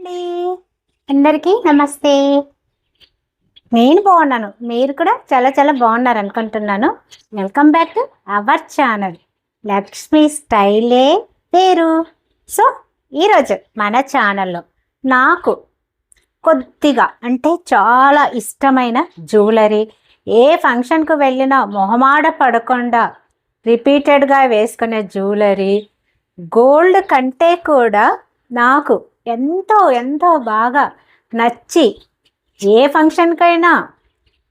అండి అందరికీ నమస్తే. నేను బాగున్నాను. మీరు కూడా చాలా చాలా బాగున్నారు అనుకుంటున్నాను. Welcome back to our channel Lakshmi స్టైలే పేరు. సో ఈరోజు మన ఛానల్లో నాకు కొద్దిగా అంటే చాలా ఇష్టమైన జ్యువెలరీ ఏ ఫంక్షన్కు వెళ్ళినా మొహమాడ పడకుండా రిపీటెడ్గా వేసుకునే జ్యువెలరీ గోల్డ్ కంటే కూడా నాకు ఎంతో ఎంతో బాగా నచ్చి ఏ ఫంక్షన్కైనా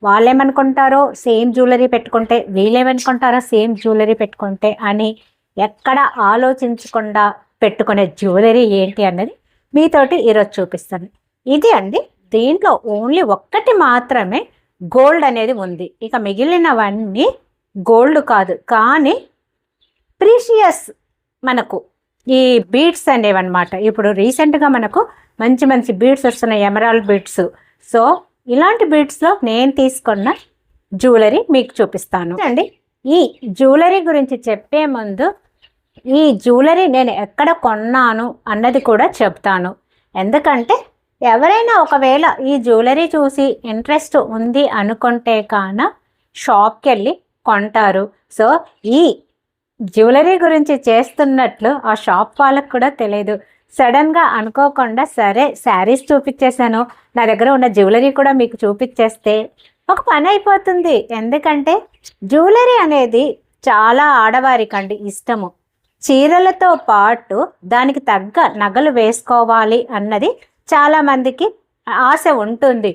వాళ్ళేమనుకుంటారో సేమ్ జ్యువెలరీ పెట్టుకుంటే వీళ్ళేమనుకుంటారో సేమ్ జ్యువెలరీ పెట్టుకుంటే అని ఎక్కడ ఆలోచించకుండా పెట్టుకునే జ్యువెలరీ ఏంటి అన్నది మీతోటి ఈరోజు చూపిస్తాను. ఇది అండి దీంట్లో ఓన్లీ ఒక్కటి మాత్రమే గోల్డ్ అనేది ఉంది. ఇక మిగిలినవన్నీ గోల్డ్ కాదు. కానీ ప్రీషియస్ మనకు ఈ బీడ్స్ అనేవి అనమాట ఇప్పుడు రీసెంట్గా మనకు మంచి మంచి బీడ్స్ వస్తున్నాయి ఎమరాల్డ్ బీడ్స్ సో ఇలాంటి బీడ్స్లో నేను తీసుకున్న జ్యువెలరీ మీకు చూపిస్తాను. అండి ఈ జ్యువెలరీ గురించి చెప్పే ముందు ఈ జ్యువెలరీ నేను ఎక్కడ కొన్నాను అన్నది కూడా చెప్తాను. ఎందుకంటే ఎవరైనా ఒకవేళ ఈ జ్యువెలరీ చూసి ఇంట్రెస్ట్ ఉంది అనుకుంటే కాన షాప్కి వెళ్ళి కొంటారు. సో ఈ జ్యువెలరీ గురించి చేస్తున్నట్లు ఆ షాప్ వాళ్ళకు కూడా తెలియదు సడన్గా అనుకోకుండా సరే శారీస్ చూపించేశాను నా దగ్గర ఉన్న జ్యువెలరీ కూడా మీకు చూపించేస్తే ఒక పని అయిపోతుంది. ఎందుకంటే జ్యువెలరీ అనేది చాలా ఆడవారికండి ఇష్టము. చీరలతో పాటు దానికి తగ్గ నగలు వేసుకోవాలి అన్నది చాలామందికి ఆశ ఉంటుంది.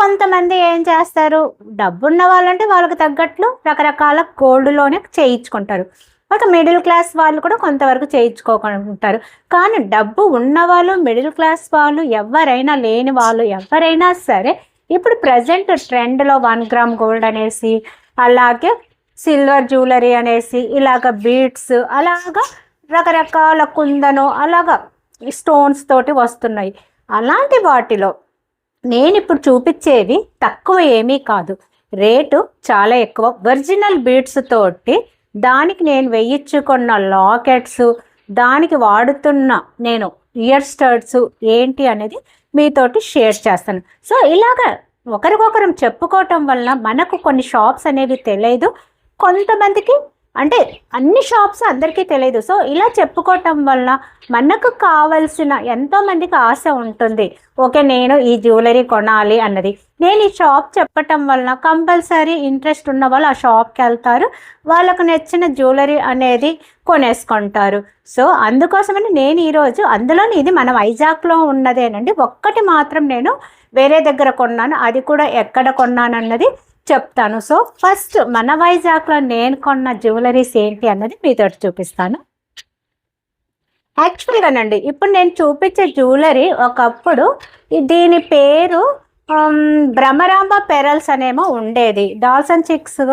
కొంతమంది ఏం చేస్తారు? డబ్బున్న వాళ్ళంటే వాళ్ళకి తగ్గట్లు రకరకాల గోల్డ్లోనే చేయించుకుంటారు. ఒక మిడిల్ క్లాస్ వాళ్ళు కూడా కొంతవరకు చేయించుకోకుంటారు. కానీ డబ్బు ఉన్నవాళ్ళు మిడిల్ క్లాస్ వాళ్ళు ఎవరైనా లేని వాళ్ళు ఎవరైనా సరే ఇప్పుడు ప్రజెంట్ ట్రెండ్లో వన్ గ్రామ్ గోల్డ్ అనేసి అలాగే సిల్వర్ జ్యువెలరీ అనేసి ఇలాగ బీడ్స్ అలాగా రకరకాల కుందను అలాగా స్టోన్స్ తోటి వస్తున్నాయి. అలాంటి వాటిలో నేను ఇప్పుడు చూపించేవి తక్కువ ఏమీ కాదు. రేటు చాలా ఎక్కువ. ఒరిజినల్ బీడ్స్ తోటి దానికి నేను వేయించుకున్న లాకెట్స్ దానికి వాడుతున్న నేను ఇయర్ స్టర్ట్స్ ఏంటి అనేది మీతోటి షేర్ చేస్తాను. సో ఇలాగ ఒకరికొకరం చెప్పుకోవటం వల్ల మనకు కొన్ని షాప్స్ అనేవి తెలియదు. కొంతమందికి అంటే అన్ని షాప్స్ అందరికీ తెలియదు సో ఇలా చెప్పుకోవటం వల్ల మనకు కావలసిన ఎంతో మందికి ఆశ ఉంటుంది. ఓకే నేను ఈ జ్యువెలరీ కొనాలి అన్నది. నేను ఈ షాప్ చెప్పటం వలన కంపల్సరీ ఇంట్రెస్ట్ ఉన్న వాళ్ళు ఆ షాప్కి వెళ్తారు. వాళ్ళకు నచ్చిన జ్యువెలరీ అనేది కొనేసుకుంటారు. సో అందుకోసమని నేను ఈరోజు అందులోని ఇది మన వైజాగ్లో ఉన్నదేనండి. ఒక్కటి మాత్రం నేను వేరే దగ్గర కొన్నాను. అది కూడా ఎక్కడ కొన్నానన్నది చెప్తాను. సో ఫస్ట్ మన వైజాగ్లో నేను కొన్న జ్యువెలరీస్ ఏంటి అన్నది మీతో చూపిస్తాను. యాక్చువల్గానండి ఇప్పుడు నేను చూపించే జ్యువెలరీ ఒకప్పుడు దీని పేరు భ్రమరాంబ పెరల్స్ అనేమో ఉండేది. డాల్సన్ చిక్స్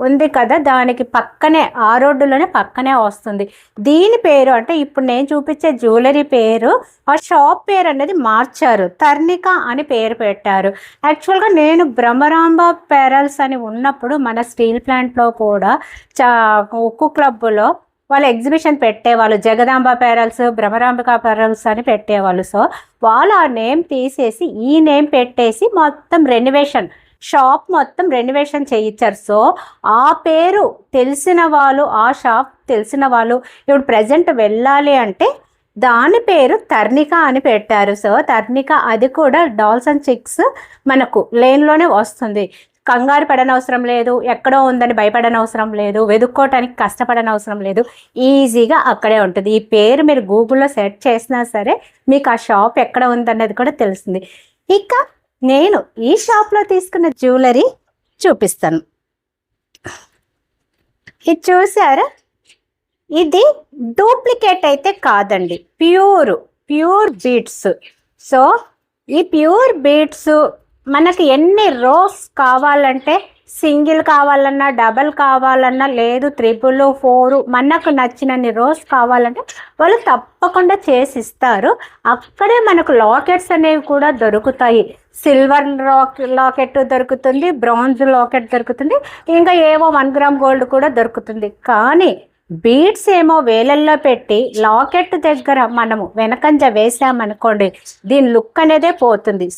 ఉంది కదా? దానికి పక్కనే ఆ రోడ్డులోనే పక్కనే వస్తుంది. దీని పేరు అంటే ఇప్పుడు నేను చూపించే జ్యువెలరీ పేరు ఆ షాప్ పేరు అనేది మార్చారు. తర్నిక అని పేరు పెట్టారు. యాక్చువల్గా నేను భ్రమరాంబ పెరల్స్ అని ఉన్నప్పుడు మన స్టీల్ ప్లాంట్లో కూడా చా ఉక్కు క్లబ్లో వాళ్ళు ఎగ్జిబిషన్ పెట్టేవాళ్ళు. జగదాంబ పెరల్స్ భ్రమరాంబిక పెరల్స్ అని పెట్టేవాళ్ళు. సో వాళ్ళు ఆ నేమ్ తీసేసి ఈ నేమ్ పెట్టేసి మొత్తం రెనోవేషన్ షాప్ మొత్తం రెనోవేషన్ చేయించారు. సో ఆ పేరు తెలిసిన వాళ్ళు ఆ షాప్ తెలిసిన వాళ్ళు ఇప్పుడు ప్రజెంట్ వెళ్ళాలి అంటే దాని పేరు తర్నిక అని పెట్టారు. సో తర్నిక అది కూడా డాల్స్ అండ్ చిక్స్ మనకు లేన్లోనే వస్తుంది. కంగారు పడనవసరం లేదు ఎక్కడో ఉందని భయపడనవసరం లేదు వెదుక్కోవటానికి కష్టపడనవసరం లేదు ఈజీగా అక్కడే ఉంటుంది. ఈ పేరు మీరు గూగుల్లో సెర్చ్ చేసినా సరే మీకు ఆ షాప్ ఎక్కడ ఉందన్నది కూడా తెలుస్తుంది. ఇక నేను ఈ షాప్లో తీసుకున్న జ్యువెలరీ చూపిస్తాను. ఇది చూసారా? ఇది డూప్లికేట్ అయితే కాదండి. ప్యూర్ ప్యూర్ బీట్స్ సో ఈ ప్యూర్ బీట్స్ మనకి ఎన్ని రోస్ కావాలంటే సింగిల్ కావాలన్నా డబల్ కావాలన్నా లేదు త్రిపుల్ ఫోర్ మనకు నచ్చినన్ని రోస్ కావాలంటే వాళ్ళు తప్పకుండా చేసి ఇస్తారు అక్కడే మనకు లాకెట్స్ అనేవి కూడా దొరుకుతాయి. సిల్వర్ లాక్ లాకెట్ దొరుకుతుంది బ్రాంజ్ లాకెట్ దొరుకుతుంది ఇంకా ఏవో వన్ గ్రామ్ గోల్డ్ కూడా దొరుకుతుంది. కానీ బీడ్స్ ఏమో వేలల్లో పెట్టి లాకెట్ దగ్గర మనము వెనకంజ వేసామనుకోండి దీని లుక్ అనేదే పోతుంది.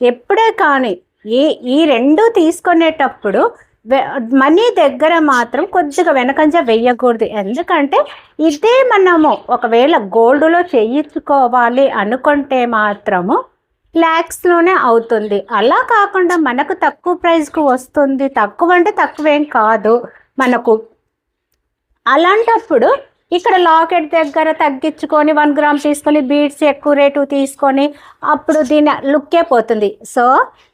ఎప్పుడే కానీ ఈ ఈ రెండు తీసుకునేటప్పుడు మనీ దగ్గర మాత్రం కొద్దిగా వెనకంజ వేయకూడదు. ఎందుకంటే ఇదే మనము ఒకవేళ గోల్డ్లో చేయించుకోవాలి అనుకుంటే మాత్రము ల్యాక్స్లోనే అవుతుంది. అలా కాకుండా మనకు తక్కువ ప్రైస్కు వస్తుంది. తక్కువ అంటే తక్కువేం కాదు మనకు. అలాంటప్పుడు ఇక్కడ లాకెట్ దగ్గర తగ్గించుకొని వన్ గ్రామ్ తీసుకొని బీడ్స్ ఎక్కువ రేటు తీసుకొని అప్పుడు దీని లుక్కే పోతుంది. సో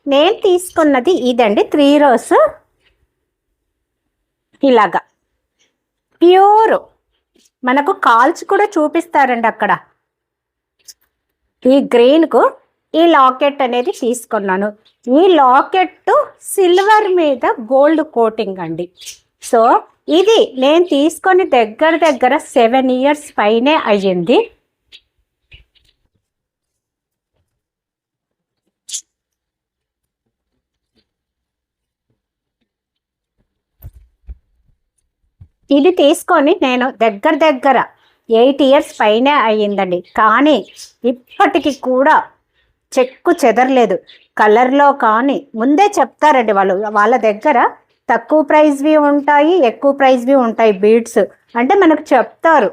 నేను తీసుకున్నది ఇదండి త్రీ రోస్. ఇలాగా. ప్యూర్. మనకు కాల్చి కూడా చూపిస్తారండి అక్కడ. ఈ గ్రీన్కు ఈ లాకెట్ అనేది తీసుకున్నాను. ఈ లాకెట్ సిల్వర్ మీద గోల్డ్ కోటింగ్ అండి. సో ఇది నేను తీసుకొని దగ్గర దగ్గర సెవెన్ ఇయర్స్ పైనే అయ్యింది. ఇది తీసుకొని నేను దగ్గర దగ్గర ఎయిట్ ఇయర్స్ పైనే అయ్యిందండి. కానీ ఇప్పటికి కూడా చెక్కు చెదరలేదు. కలర్లో కానీ ముందే చెప్తారండి వాళ్ళు. వాళ్ళ దగ్గర తక్కువ ప్రైస్వి ఉంటాయి ఎక్కువ ప్రైస్వి ఉంటాయి బీడ్స్ అంటే మనకు చెప్తారు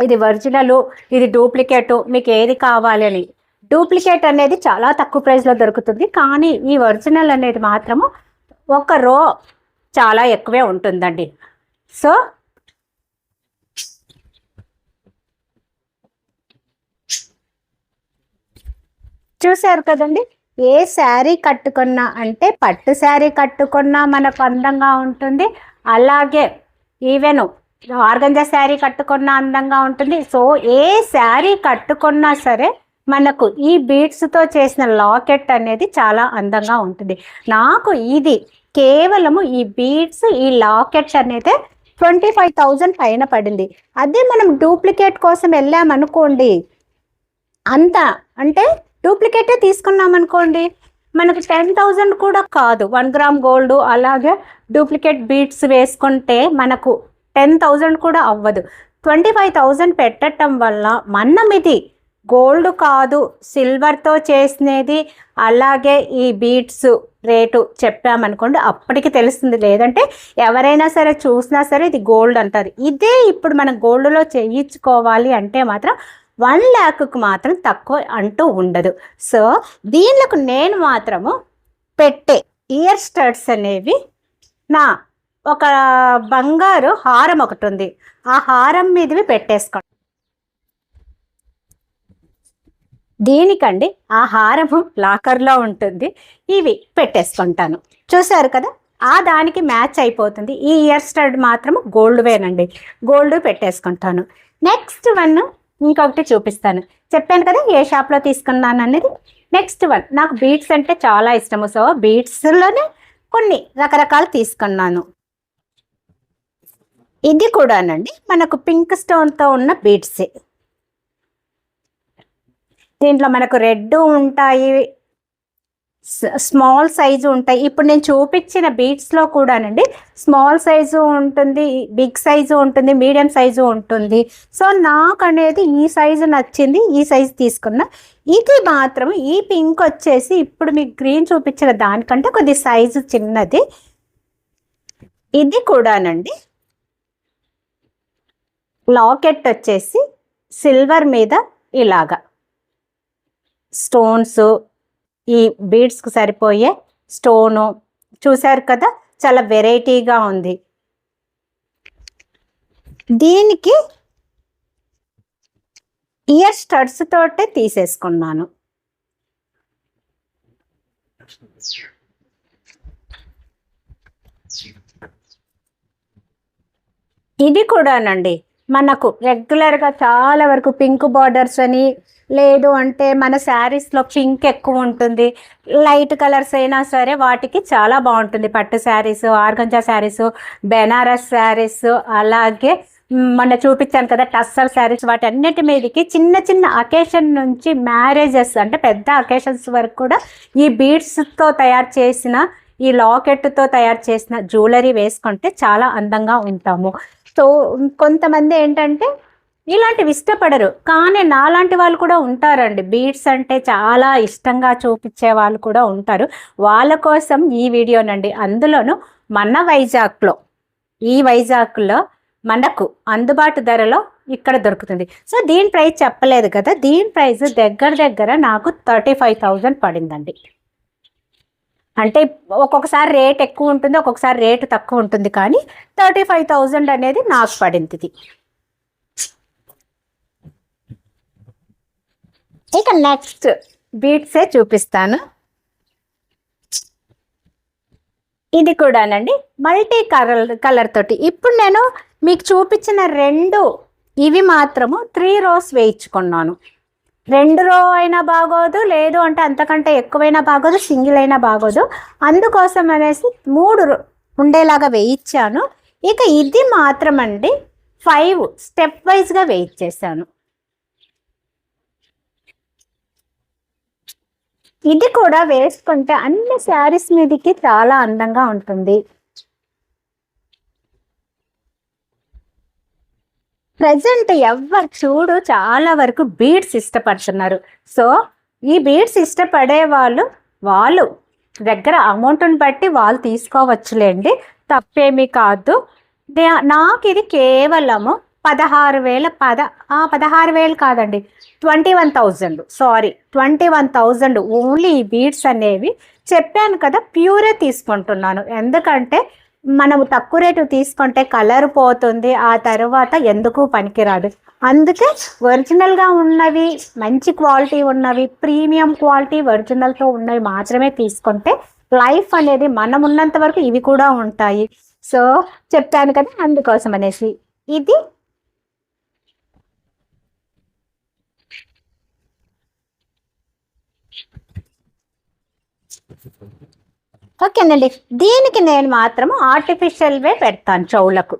ఇది ఒరిజినల్ ఇది డూప్లికేట్ మీకు ఏది కావాలని డూప్లికేట్ అనేది చాలా తక్కువ ప్రైస్లో దొరుకుతుంది కానీ ఈ ఒరిజినల్ అనేది మాత్రము ఒక రో చాలా ఎక్కువే ఉంటుందండి. సో చూశారు కదండి? ఏ శారీ కట్టుకున్నా అంటే పట్టు శారీ కట్టుకున్నా మనకు అందంగా ఉంటుంది. అలాగే ఈవెన్ ఆర్గంజా శారీ కట్టుకున్నా అందంగా ఉంటుంది. సో ఏ శారీ కట్టుకున్నా సరే మనకు ఈ బీడ్స్తో చేసిన లాకెట్ అనేది చాలా అందంగా ఉంటుంది. నాకు ఇది కేవలము ఈ బీడ్స్ ఈ లాకెట్ అనేది ట్వంటీ ఫైవ్ థౌజండ్ పైన పడింది. అదే మనం డూప్లికేట్ కోసం వెళ్ళామనుకోండి అంత అంటే డూప్లికేటే తీసుకున్నామనుకోండి మనకు టెన్ థౌజండ్ కూడా కాదు. వన్ గ్రామ్ గోల్డ్ అలాగే డూప్లికేట్ బీట్స్ వేసుకుంటే మనకు టెన్ థౌజండ్ కూడా అవ్వదు. ట్వంటీ ఫైవ్ థౌజండ్ పెట్టడం వల్ల మనం ఇది గోల్డ్ కాదు సిల్వర్తో చేసినది అలాగే ఈ బీట్స్ రేటు చెప్పామనుకోండి అప్పటికి తెలుస్తుంది. లేదంటే ఎవరైనా సరే చూసినా సరే ఇది గోల్డ్ అంటారు. ఇదే ఇప్పుడు మనం గోల్డ్లో చేయించుకోవాలి అంటే మాత్రం వన్ ల్యాక్కు మాత్రం తక్కువ అంటూ ఉండదు. సో దీనికి నేను మాత్రము పెట్టే ఇయర్ స్టడ్స్ అనేవి నా ఒక బంగారు హారం ఒకటి ఉంది. ఆ హారం మీదవి పెట్టేసుకోండి. దీనికండి ఆ హారము లాకర్లో ఉంటుంది. ఇవి పెట్టేసుకుంటాను. చూశారు కదా? ఆ దానికి మ్యాచ్ అయిపోతుంది. ఈ ఇయర్ స్టడ్ మాత్రం గోల్డ్ వేనండి. గోల్డ్ పెట్టేసుకుంటాను. నెక్స్ట్ వన్ ఇంకొకటి చూపిస్తాను. చెప్పాను కదా ఏ షాప్లో తీసుకున్నాను అనేది? నెక్స్ట్ వన్ నాకు బీట్స్ అంటే చాలా ఇష్టము. సో బీట్స్లోనే కొన్ని రకరకాలు తీసుకున్నాను. ఇది కూడానండి. మనకు పింక్ స్టోన్తో ఉన్న బీట్సే దీంట్లో మనకు రెడ్ ఉంటాయి స్మాల్ సైజు ఉంటాయి. ఇప్పుడు నేను చూపించిన బీట్స్లో కూడానండి స్మాల్ సైజు ఉంటుంది బిగ్ సైజు ఉంటుంది మీడియం సైజు ఉంటుంది. సో నాకు అనేది ఈ సైజు నచ్చింది ఈ సైజు తీసుకున్నా. ఇది మాత్రం ఈ పింక్ వచ్చేసి ఇప్పుడు మీకు గ్రీన్ చూపించిన దానికంటే కొద్ది సైజు చిన్నది. ఇది కూడానండి. లాకెట్ వచ్చేసి సిల్వర్ మీద ఇలాగా. స్టోన్స్ ఈ బీడ్స్కి సరిపోయే స్టోను చూశారు కదా? చాలా వెరైటీగా ఉంది. దీనికి ఇయర్ స్టడ్స్ తోటే తీసేసుకున్నాను. ఇది కూడానండి మనకు రెగ్యులర్గా చాలా వరకు పింక్ బార్డర్స్ అని లేదు అంటే మన శారీస్లో పింక్ ఎక్కువ ఉంటుంది. లైట్ కలర్స్ అయినా సరే వాటికి చాలా బాగుంటుంది. పట్టు శారీస్ ఆర్గంజా శారీస్ బెనారస్ శారీస్ అలాగే మొన్న చూపించాను కదా టస్సర్ శారీస్ వాటి అన్నిటి మీదకి చిన్న చిన్న అకేషన్ నుంచి మ్యారేజెస్ అంటే పెద్ద అకేషన్స్ వరకు కూడా ఈ బీడ్స్తో తయారు చేసిన ఈ లాకెట్తో తయారు చేసిన జ్యువెలరీ వేసుకుంటే చాలా అందంగా ఉంటాము. సో కొంతమంది ఏంటంటే ఇలాంటివి ఇష్టపడరు. కానీ నాలాంటి వాళ్ళు కూడా ఉంటారండి. బీట్స్ అంటే చాలా ఇష్టంగా చూపించే వాళ్ళు కూడా ఉంటారు. వాళ్ళ కోసం ఈ వీడియోనండి. అందులోనూ మన వైజాగ్లో ఈ వైజాగ్లో మనకు అందుబాటు ధరలో ఇక్కడ దొరుకుతుంది. సో దీని ప్రైస్ చెప్పలేదు కదా? దీని ప్రైస్ దగ్గర దగ్గర నాకు థర్టీ ఫైవ్ థౌజండ్ పడిందండి. అంటే ఒక్కొక్కసారి రేట్ ఎక్కువ ఉంటుంది ఒక్కొక్కసారి రేట్ తక్కువ ఉంటుంది. కానీ థర్టీ ఫైవ్ థౌజండ్ అనేది నాకు పడింది ఇక నెక్స్ట్ బీట్సే చూపిస్తాను. ఇది కూడానండి మల్టీ కలర్ కలర్ తోటి. ఇప్పుడు నేను మీకు చూపించిన రెండు ఇవి మాత్రము త్రీ రోస్ వేయించుకున్నాను. రెండు రో అయినా బాగోదు లేదు అంటే అంతకంటే ఎక్కువైనా బాగోదు సింగిల్ అయినా బాగోదు. అందుకోసం అనేసి మూడు ఉండేలాగా వేయించాను. ఇక ఇది మాత్రం అండి ఫైవ్ స్టెప్ వైజ్గా వేయించేసాను ఇది కూడా వేసుకుంటే అన్ని శారీస్ మీదకి చాలా అందంగా ఉంటుంది. ప్రజెంట్ ఎవరు చూడు చాలా వరకు బీడ్స్ ఇష్టపడుతున్నారు. సో ఈ బీడ్స్ ఇష్టపడే వాళ్ళు వాళ్ళు దగ్గర అమౌంట్ని బట్టి వాళ్ళు తీసుకోవచ్చులేండి. తప్పేమీ కాదు. నాకు ఇది కేవలము పదహారు వేల పద పదహారు వేలు కాదండి. Twenty one thousand. Sorry twenty one thousand only ఈ బీడ్స్ అనేవి చెప్పాను కదా ప్యూరే తీసుకుంటున్నాను. ఎందుకంటే మనము తక్కువ రేటు తీసుకుంటే కలర్ పోతుంది ఆ తర్వాత ఎందుకు పనికిరాదు. అందుకే ఒరిజినల్గా ఉన్నవి మంచి క్వాలిటీ ఉన్నవి ప్రీమియం క్వాలిటీ ఒరిజినల్తో ఉన్నవి మాత్రమే తీసుకుంటే లైఫ్ అనేది మనం ఉన్నంత వరకు ఇవి కూడా ఉంటాయి. సో చెప్పాను కదా అందుకోసం అనేసి. ఇది ఓకేనండి దీనికి నేను మాత్రం ఆర్టిఫిషియల్వే పెడతాను చెవులకు.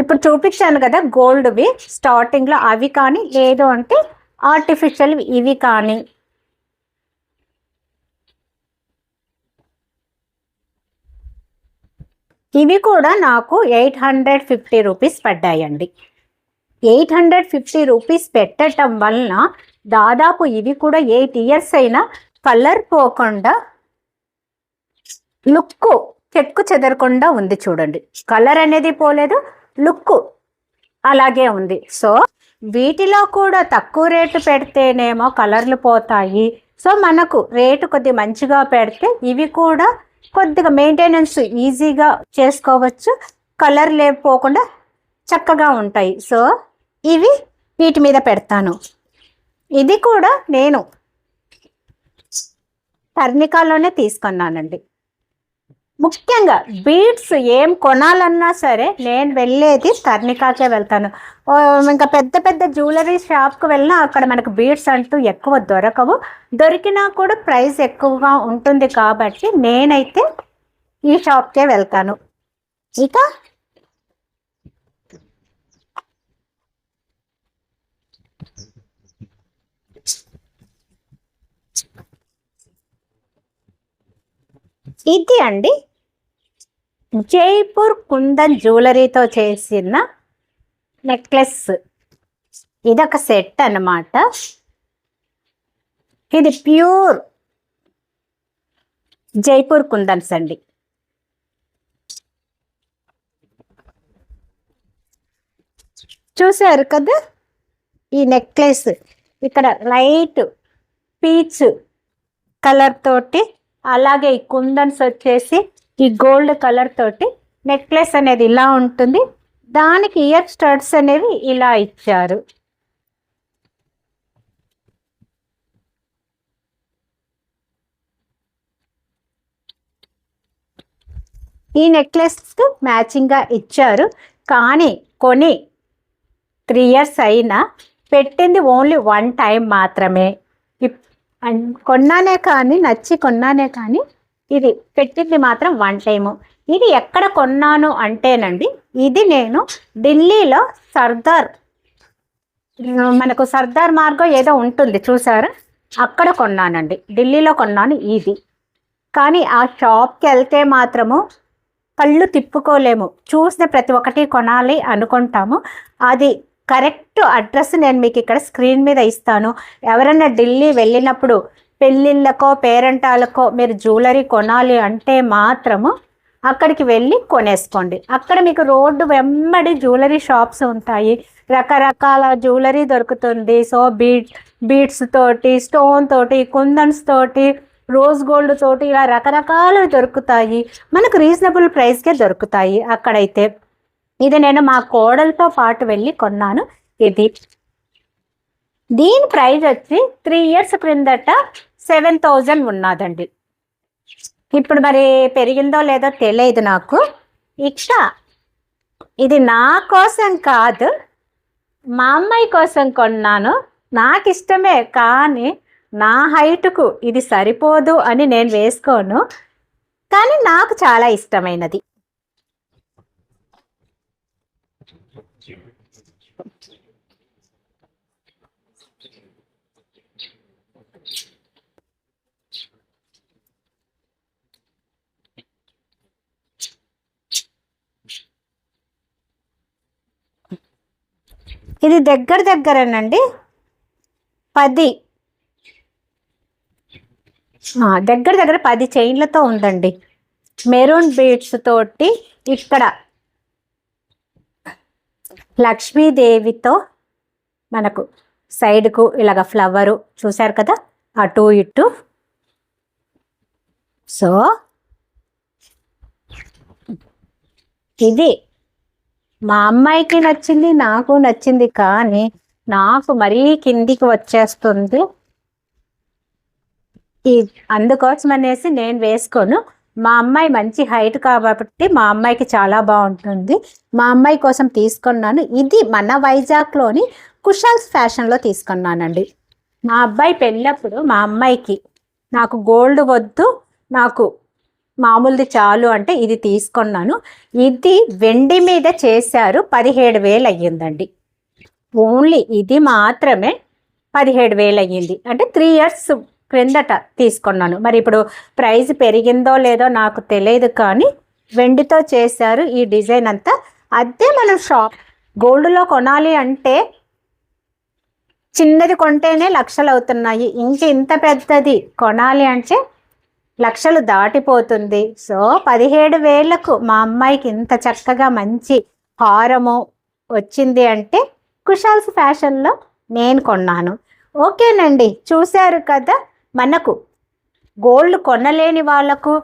ఇప్పుడు చూపించాను కదా గోల్డ్వి స్టార్టింగ్లో అవి కానీ లేదు అంటే ఆర్టిఫిషియల్ ఇవి కానీ. ఇవి కూడా నాకు ఎయిట్ హండ్రెడ్ ఫిఫ్టీ రూపీస్ పడ్డాయండి. ఎయిట్ హండ్రెడ్ ఫిఫ్టీ రూపీస్ పెట్టడం వలన దాదాపు ఇవి కూడా ఎయిట్ ఇయర్స్ అయినా కలర్ పోకుండా లుక్ చెక్కు చెదరకుండా ఉంది చూడండి. కలర్ అనేది పోలేదు లుక్ అలాగే ఉంది. సో వీటిలో కూడా తక్కువ రేటు పెడితేనేమో కలర్లు పోతాయి. సో మనకు రేటు కొద్ది మంచిగా పెడితే ఇవి కూడా కొద్దిగా మెయింటెనెన్స్ ఈజీగా చేసుకోవచ్చు. కలర్ లేకపోకుండా చక్కగా ఉంటాయి. సో ఇవి వీటి మీద పెడతాను. ఇది కూడా నేను టర్నికాలోనే తీసుకున్నానండి. ముఖ్యంగా బీడ్స్ ఏం కొనాలన్నా సరే నేను వెళ్ళేది తర్నికాకే వెళ్తాను. ఇంకా పెద్ద పెద్ద జ్యువెలరీ షాప్కి వెళ్ళినా అక్కడ మనకు బీడ్స్ అంటూ ఎక్కువ దొరకవు. దొరికినా కూడా ప్రైస్ ఎక్కువగా ఉంటుంది కాబట్టి నేనైతే ఈ షాప్కే వెళ్తాను. ఇక ఇది అండి జైపూర్ కుందన్ జ్యువెలరీతో చేసిన నెక్లెస్. ఇదొక సెట్ అన్నమాట. ఇది ప్యూర్ జైపూర్ కుందన్స్ అండి. చూసారు కదా ఈ నెక్లెస్. ఇక్కడ లైట్ పీచ్ కలర్ తోటి అలాగే ఈ కుందన్స్ వచ్చేసి ఈ గోల్డ్ కలర్ తోటి నెక్లెస్ అనేది ఇలా ఉంటుంది. దానికి ఇయర్ స్టడ్స్ అనేవి ఇలా ఇచ్చారు. ఈ నెక్లెస్ మ్యాచింగ్గా ఇచ్చారు. కానీ కొని త్రీ ఇయర్స్ అయినా పెట్టింది ఓన్లీ వన్ టైం మాత్రమే. అండ్ కొన్నానే కానీ నచ్చి కొన్నానే కానీ ఇది పెట్టింది మాత్రం వన్ టైము. ఇది ఎక్కడ కొన్నాను అంటేనండి ఇది నేను ఢిల్లీలో సర్దార్ మనకు సర్దార్ మార్గం ఏదో ఉంటుంది చూసారా? అక్కడ కొన్నానండి. ఢిల్లీలో కొన్నాను ఇది. కానీ ఆ షాప్కి వెళ్తే మాత్రము కళ్ళు తిప్పుకోలేము. చూసిన ప్రతి ఒక్కటి కొనాలి అనుకుంటాము. అది కరెక్ట్ అడ్రస్ నేను మీకు ఇక్కడ స్క్రీన్ మీద ఇస్తాను. ఎవరైనా ఢిల్లీ వెళ్ళినప్పుడు పెళ్ళిళ్ళకో పేరెంటాలకో మీరు జ్యువెలరీ కొనాలి అంటే మాత్రము అక్కడికి వెళ్ళి కొనేసుకోండి. అక్కడ మీకు రోడ్డు వెంబడి జ్యువెలరీ షాప్స్ ఉంటాయి. రకరకాల జ్యువెలరీ దొరుకుతుంది. సో బీట్ బీట్స్ తోటి స్టోన్ తోటి కుందన్స్ తోటి రోజ్ గోల్డ్ తోటి ఇలా రకరకాలు దొరుకుతాయి. మనకు రీజనబుల్ ప్రైస్కే దొరుకుతాయి అక్కడైతే. ఇది నేను మా కోడలతో పాటు వెళ్ళి కొన్నాను. ఇది దీని ప్రైజ్ వచ్చి త్రీ ఇయర్స్ క్రిందట సెవెన్ థౌజండ్ ఉన్నదండి. ఇప్పుడు మరి పెరిగిందో లేదో తెలియదు నాకు. ఇక్ష ఇది నా కోసం కాదు మా అమ్మాయి కోసం కొన్నాను. నాకు ఇష్టమే కానీ నా హైట్కు ఇది సరిపోదు అని నేను వేసుకోను. కానీ నాకు చాలా ఇష్టమైనది. ఇది దగ్గర దగ్గరనండి. పది. దగ్గర దగ్గర పది చైన్లతో ఉందండి. మెరూన్ బీడ్స్ తోటి ఇక్కడ లక్ష్మీదేవితో మనకు సైడ్కు ఇలాగ ఫ్లవరు చూశారు కదా అటు ఇటు. సో ఇది మా అమ్మాయికి నచ్చింది నాకు నచ్చింది కానీ నాకు మరీ కిందికి వచ్చేస్తుంది. ఈ అందుకోసం అనేసి నేను వేసుకోను. మా అమ్మాయి మంచి హైట్ కాబట్టి మా అమ్మాయికి చాలా బాగుంటుంది. మా అమ్మాయి కోసం తీసుకున్నాను. ఇది మన వైజాగ్లోని కుషాల్స్ ఫ్యాషన్లో తీసుకున్నానండి. మా అబ్బాయి పెళ్ళప్పుడు మా అమ్మాయికి నాకు గోల్డ్ వద్దు నాకు మామూలుది చాలు అంటే ఇది తీసుకున్నాను. ఇది వెండి మీద చేశారు పదిహేడు వేలు అయ్యిందండి. ఓన్లీ ఇది మాత్రమే పదిహేడు వేలు అయ్యింది. అంటే త్రీ ఇయర్స్ క్రిందట తీసుకున్నాను. మరి ఇప్పుడు ప్రైస్ పెరిగిందో లేదో నాకు తెలియదు కానీ వెండితో చేశారు ఈ డిజైన్ అంతా. అదే మనం షాప్ గోల్డ్లో కొనాలి అంటే చిన్నది కొంటేనే లక్షలు అవుతున్నాయి. ఇంక ఇంత పెద్దది కొనాలి అంటే లక్షలు దాటిపోతుంది. సో పదిహేడు వేలకు మా అమ్మాయికి ఇంత చక్కగా మంచి హారము వచ్చింది అంటే కుషాల్స్ ఫ్యాషన్లో నేను కొన్నాను. ఓకేనండి చూశారు కదా మనకు. గోల్డ్ కొనలేని వాళ్ళకు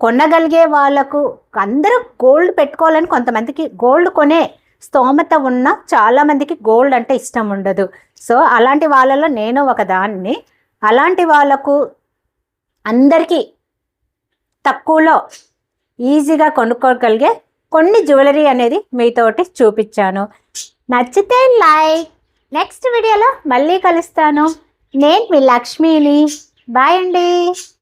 కొనగలిగే వాళ్ళకు అందరూ గోల్డ్ పెట్టుకోవాలని కొంతమందికి గోల్డ్ కొనే స్తోమత ఉన్న చాలామందికి గోల్డ్ అంటే ఇష్టం ఉండదు. సో అలాంటి వాళ్ళలో నేను ఒక దాన్ని అలాంటి వాళ్ళకు అందరికీ తక్కువలో ఈజీగా కొనుక్కోగలిగే కొన్ని జ్యువెలరీ అనేది మీతోటి చూపించాను. నచ్చితే లైక్. నెక్స్ట్ వీడియోలో మళ్ళీ కలుస్తాను. నేను మీ లక్ష్మిని. బాయ్ అండి.